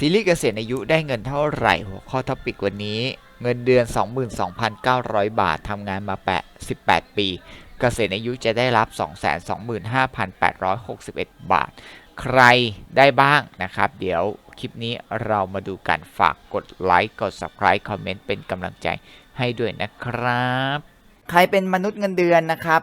ซีรีส์เกษียณอายุได้เงินเท่าไหร่หัวข้อท็อปิกวันนี้ เงินเดือน 22,900 บาททำงานมาแปะ18 ปี เกษียณอายุจะได้รับ 225,861 บาท ใครได้บ้างนะครับ เดี๋ยวคลิปนี้เรามาดูกันฝากกดไลค์กด Subscribe คอมเมนต์เป็นกำลังใจให้ด้วยนะครับ ใครเป็นมนุษย์เงินเดือนนะครับ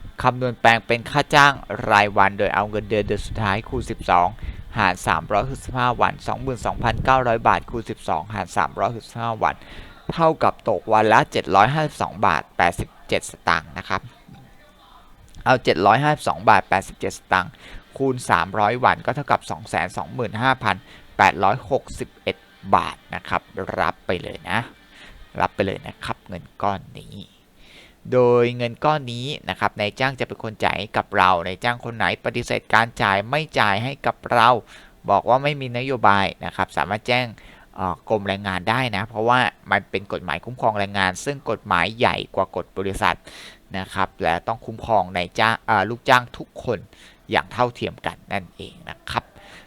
คำนวณแปลงเป็นค่าจ้างรายวัน โดยเอาเงินเดือนเดือนสุดท้ายคูณ 12 หาร 365 วัน 22,900 บาทคูณ 12 หาร 365 วัน เท่ากับตกวันละ 752 บาท 87 สตางค์นะครับ เอา 752 บาท 87 สตางค์คูณ 300 วันก็เท่ากับ 225,861 บาทนะครับ รับไปเลยนะ รับไปเลยนะครับ เงินก้อนนี้ โดยเงินก้อนนี้นะครับนายจ้างจะเป็นคนจ่ายกับเรานายจ้างคนไหนปฏิเสธการจ่ายไม่จ่ายให้กับเรา บอกว่าไม่มีนโยบายนะครับ สามารถแจ้งกรมแรงงานได้นะ เพราะว่ามันเป็นกฎหมายคุ้มครองแรงงาน ซึ่งกฎหมายใหญ่กว่ากฎบริษัทนะครับ และต้องคุ้มครองนายจ้างลูกจ้างทุกคนอย่างเท่าเทียมกันนั่นเองนะครับ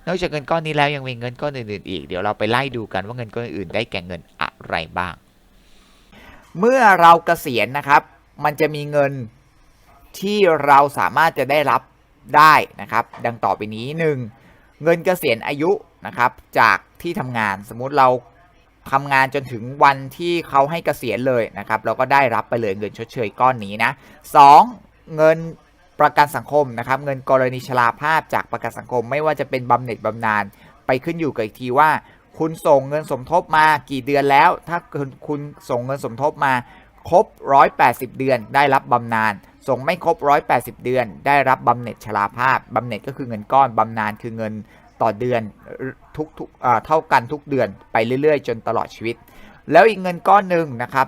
นอกจากเงินก้อนนี้แล้วยังมีเงินก้อนอื่นๆอีก เดี๋ยวเราไปไล่ดูกันว่าเงินก้อนอื่นได้แก่เงินอะไรบ้าง เมื่อเราเกษียณนะครับ มันจะมีเงินที่เราสามารถจะได้รับได้นะครับ ดังต่อไปนี้หนึ่งเงินเกษียณอายุนะครับ จากที่ทำงานสมมุติเราทำงานจนถึงวันที่เขาให้เกษียณเลยนะครับ เราก็ได้รับไปเลยเงินชดเชยก้อนนี้นะสองเงินประกันสังคมนะครับ เงินกรณีชราภาพจากประกันสังคม ไม่ว่าจะเป็นบำเหน็จบำนาญไปขึ้นอยู่กับอีกทีว่า คุณส่งเงินสมทบมากี่เดือนแล้ว ถ้าคุณส่งเงินสมทบมา ครบ 180 เดือนได้รับบำนาญส่งไม่ครบ 180 เดือน ได้รับบำเหน็จชราภาพบำเหน็จก็คือเงินก้อนบำนาญคือเงินต่อเดือนทุกทุกเท่ากันทุกเดือนไปเรื่อยๆ จนตลอดชีวิต แล้วอีกเงินก้อนหนึ่งนะครับ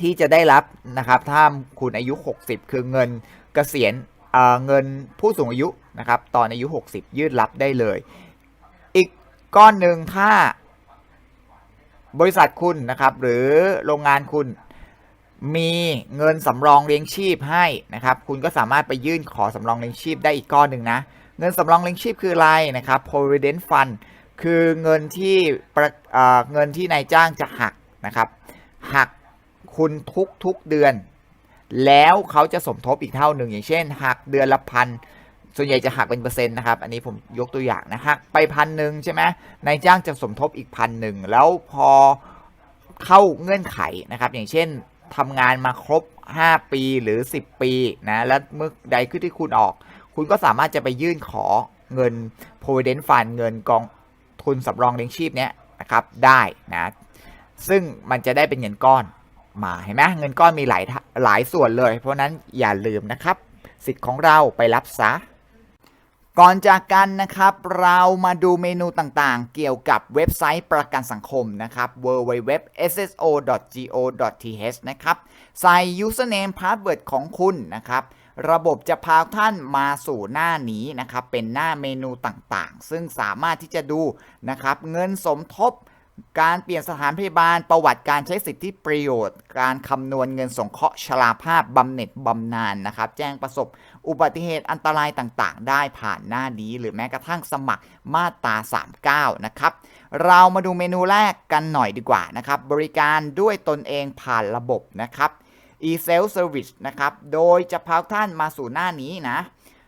ที่จะได้รับนะครับถ้าคุณอายุ 60 คือเงินเกษียณเอ่อเงินผู้สูงอายุนะครับตอนอายุ 60 ยืดรับได้เลย อีกก้อนหนึ่งถ้าบริษัทคุณนะครับหรือโรงงานคุณ มีเงินสำรองเลี้ยงชีพให้นะครับ คุณก็สามารถไปยื่นขอสำรองเลี้ยงชีพได้อีกก้อนหนึ่งนะ เงินสำรองเลี้ยงชีพคืออะไรนะครับ provident fund คือเงินที่เเงินที่นายจ้างจะหักนะครับหักคุณทุกทุกเดือน แล้วเขาจะสมทบอีกเท่าหนึ่ง อย่างเช่น หักเดือนละพันส่วนใหญ่จะหักเป็นเปอร์เซ็นต์นะครับ อันนี้ผมยกตัวอย่างนะหักไปพันหนึ่งใช่ไหมนายจ้างจะสมทบอีกพันหนึ่งแล้วพอเข้าเงื่อนไขนะครับ อย่างเช่น ทำงานมาครบ 5 ปีหรือ 10 ปีนะแล้วเมื่อใดขึ้นที่คุณออก คุณก็สามารถจะไปยื่นขอเงิน provident fund เงินกองทุนสำรองเลี้ยงชีพเนี้ยนะครับได้นะซึ่งมันจะได้เป็นเงินก้อนมาเห็นไหมเงินก้อนมีหลายหลายส่วนเลย เพราะนั้นอย่าลืมนะครับ สิทธิ์ของเราไปรับซะ ก่อนจากกันนะครับ เรามาดูเมนูต่างๆ เกี่ยวกับเว็บไซต์ประกันสังคมนะครับ www.sso.go.th นะครับใส่ username password ของคุณนะครับ ระบบจะพาท่านมาสู่หน้านี้นะครับ เป็นหน้าเมนูต่างๆ ซึ่งสามารถที่จะดูนะครับ เงินสมทบการเปลี่ยนสถานพยาบาลประวัติการใช้สิทธิประโยชน์ การคำนวณเงินสงเคราะห์ชราภาพบำเหน็จบำนาญนะครับ แจ้งประสบ อุบัติเหตุอันตรายต่างๆ ได้ผ่านหน้านี้ หรือแม้กระทั่งสมัครมาตรา 39 นะครับ เรามาดูเมนูแรกกันหน่อยดีกว่านะครับ บริการด้วยตนเองผ่านระบบนะครับ e-self service นะครับ โดยจะพาท่านมาสู่หน้านี้นะ